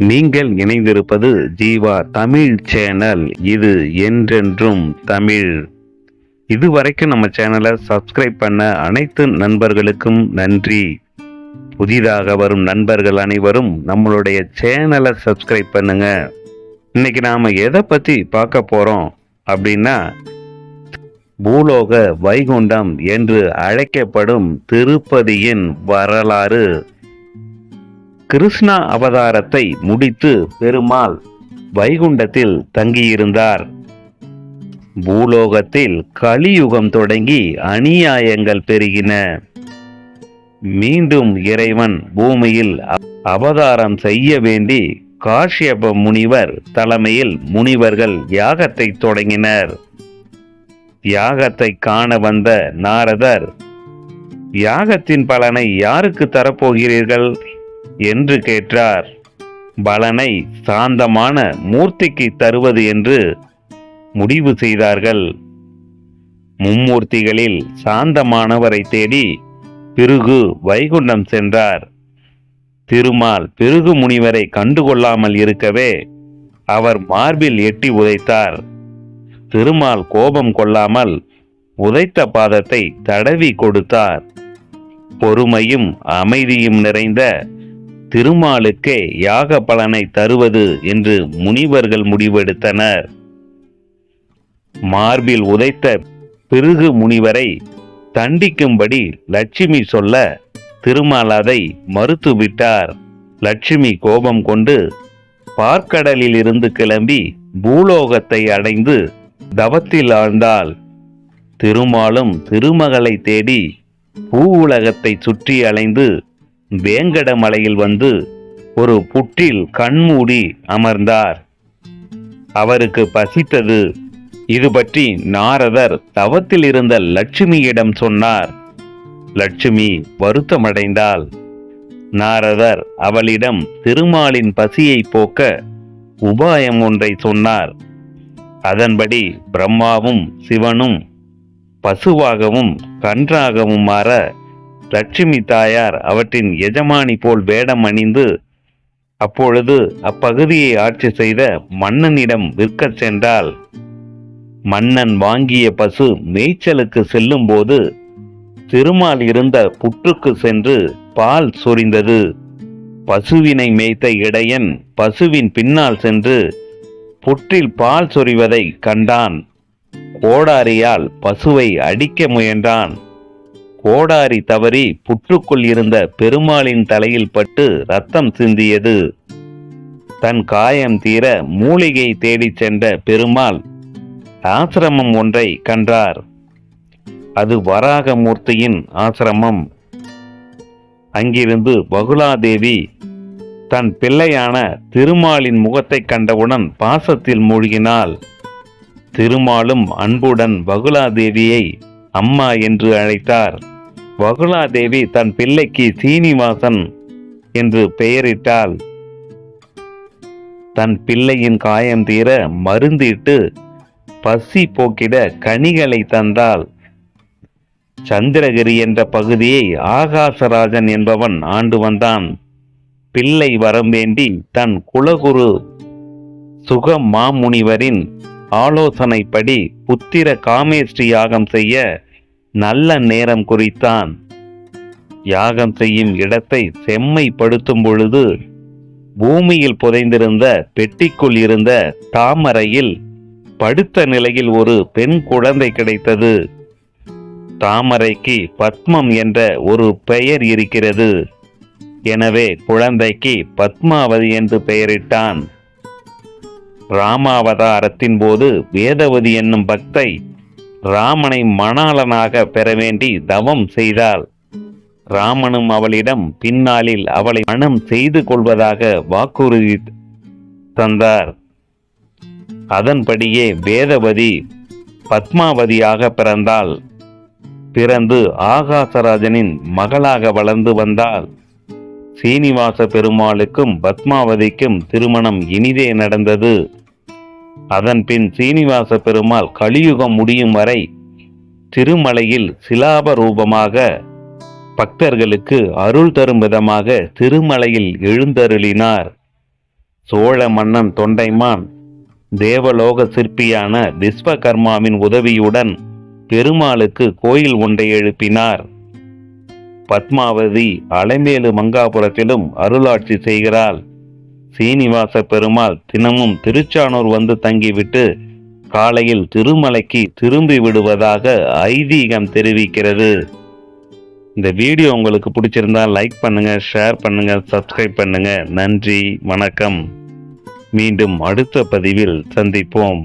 நீங்கள் இணைந்திருப்பது ஜீவா தமிழ் சேனல். இது என்றென்றும் தமிழ். இதுவரைக்கும் நம்ம சேனலை சப்ஸ்கிரைப் பண்ண அனைத்து நண்பர்களுக்கும் நன்றி. புதிதாக வரும் நண்பர்கள் அனைவரும் நம்மளுடைய சேனலை சப்ஸ்கிரைப் பண்ணுங்க. இன்னைக்கு நாம எதை பத்தி பார்க்க போறோம் அப்படின்னா பூலோக வைகுண்டம் என்று அழைக்கப்படும் திருப்பதியின் வரலாறு. கிருஷ்ணா அவதாரத்தை முடித்து பெருமாள் வைகுண்டத்தில் தங்கியிருந்தார். பூலோகத்தில் கலியுகம் தொடங்கி அநியாயங்கள் பெருகின. மீண்டும் இறைவன் பூமியில் அவதாரம் செய்ய வேண்டி காஷ்யப முனிவர் தலைமையில் முனிவர்கள் யாகத்தை தொடங்கினர். யாகத்தை காண வந்த நாரதர் யாகத்தின் பலனை யாருக்கு தரப்போகிறீர்கள்? என்று கேட்டார். பலனை சாந்தமான மூர்த்திக்கு தருவது என்று முடிவு செய்தார்கள். மும்மூர்த்திகளில் சாந்தமானவரை தேடி பிருகு வைகுண்டம் சென்றார். திருமால் பிருகு முனிவரை கண்டுகொள்ளாமல் இருக்கவே அவர் மார்பில் எட்டி உதைத்தார். திருமால் கோபம் கொள்ளாமல் உதைத்த பாதத்தை தடவி கொடுத்தார். பொறுமையும் அமைதியும் நிறைந்த திருமாலுக்கே யாக பலனை தருவது என்று முனிவர்கள் முடிவெடுத்தனர். மார்பில் உதைத்த பிருகு முனிவரை தண்டிக்கும்படி லட்சுமி சொல்ல திருமால் அதை மறுத்துவிட்டார். லட்சுமி கோபம் கொண்டு பார்க்கடலில் இருந்து கிளம்பி பூலோகத்தை அடைந்து தவத்தில் ஆழ்ந்தாள். திருமாலும் திருமகளை தேடி பூவுலகத்தை சுற்றி அலைந்து வேங்கடமலையில் வந்து ஒரு புற்றில் கண்மூடி அமர்ந்தார். அவருக்கு பசித்தது. இது பற்றி நாரதர் தவத்தில் இருந்த லட்சுமியிடம் சொன்னார். லட்சுமி வருத்தமடைந்தாள். நாரதர் அவளிடம் திருமாலின் பசியை போக்க உபாயம் ஒன்றை சொன்னார். அதன்படி பிரம்மாவும் சிவனும் பசுவாகவும் கன்றாகவும் மாற லட்சுமி தாயார் அவற்றின் எஜமானி போல் வேடம் அணிந்து அப்பொழுது அப்பகுதியை ஆட்சி செய்த மன்னனிடம் விற்கச் சென்றால் மன்னன் வாங்கிய பசு மேய்ச்சலுக்கு செல்லும்போது திருமால் இருந்த புற்றுக்கு சென்று பால் சொரிந்தது. பசுவினை மேய்த்த இடையன் பசுவின் பின்னால் சென்று புற்றில் பால் சொரிவதை கண்டான். கோடாரியால் பசுவை அடிக்க முயன்றான். கோடாரி தவறி புற்றுக்குள் இருந்த பெருமாளின் தலையில் பட்டு ரத்தம் சிந்தியது. தன் காயம் தீர மூலிகை தேடிச் சென்ற பெருமாள் ஆசிரமம் ஒன்றை கண்டார். அது வராகமூர்த்தியின் ஆசிரமம். அங்கிருந்து பகுலாதேவி தன் பிள்ளையான திருமாலின் முகத்தைக் கண்டவுடன் பாசத்தில் மூழ்கினாள். திருமாலும் அன்புடன் பகுலாதேவியை அம்மா என்று அழைத்தார். பகுலாதேவி தன் பிள்ளைக்கு சீனிவாசன் என்று பெயரிட்டாள். தன் பிள்ளையின் காயம் தீர மருந்திட்டு பசி போக்கிட கனிகளை தந்தாள். சந்திரகிரி என்ற பகுதியை ஆகாசராஜன் என்பவன் ஆண்டு வந்தான். பிள்ளை வரம் வேண்டி தன் குலகுரு சுக மாமுனிவரின் ஆலோசனைப்படி புத்திர காமேஷ்டி யாகம் செய்ய நல்ல நேரம் குறித்தான். யாகம் செய்யும் இடத்தை செம்மைப்படுத்தும் பொழுது பூமியில் புதைந்திருந்த பெட்டிக்குள் இருந்த தாமரையில் படுத்த நிலையில் ஒரு பெண் குழந்தை கிடைத்தது. தாமரைக்கு பத்மம் என்ற ஒரு பெயர் இருக்கிறது. எனவே குழந்தைக்கு பத்மாவதி என்று பெயரிட்டான். ராமாவதாரத்தின் போது வேதவதி என்னும் பக்தை ராமனை மணாளனாக பெற வேண்டி தவம் செய்தாள். ராமனும் அவளிடம் பின்னாளில் அவளை மணம் செய்து கொள்வதாக வாக்குறுதி தந்தார். அதன்படியே வேதவதி பத்மாவதியாக பிறந்தாள். பிறந்து ஆகாசராஜனின் மகளாக வளர்ந்து வந்தாள். சீனிவாச பெருமாளுக்கும் பத்மாவதிக்கும் திருமணம் இனிதே நடந்தது. அதன் பின் சீனிவாச பெருமாள் கலியுகம் முடியும் வரை திருமலையில் சிலாப ரூபமாக பக்தர்களுக்கு அருள் தரும் விதமாக திருமலையில் எழுந்தருளினார். சோழ மன்னன் தொண்டைமான் தேவலோக சிற்பியான விஸ்வகர்மாவின் உதவியுடன் பெருமாளுக்கு கோயில் ஒன்றை எழுப்பினார். பத்மாவதி அலைமேலு மங்காபுரத்திலும் அருளாட்சி செய்கிறாள். சீனிவாச பெருமாள் தினமும் திருச்சானூர் வந்து தங்கிவிட்டு காலையில் திருமலைக்கு திரும்பி விடுவதாக ஐதீகம் தெரிவிக்கிறது. இந்த வீடியோ உங்களுக்கு பிடிச்சிருந்தா லைக் பண்ணுங்க ஷேர் பண்ணுங்க சப்ஸ்கிரைப் பண்ணுங்க. நன்றி வணக்கம். மீண்டும் அடுத்த பதிவில் சந்திப்போம்.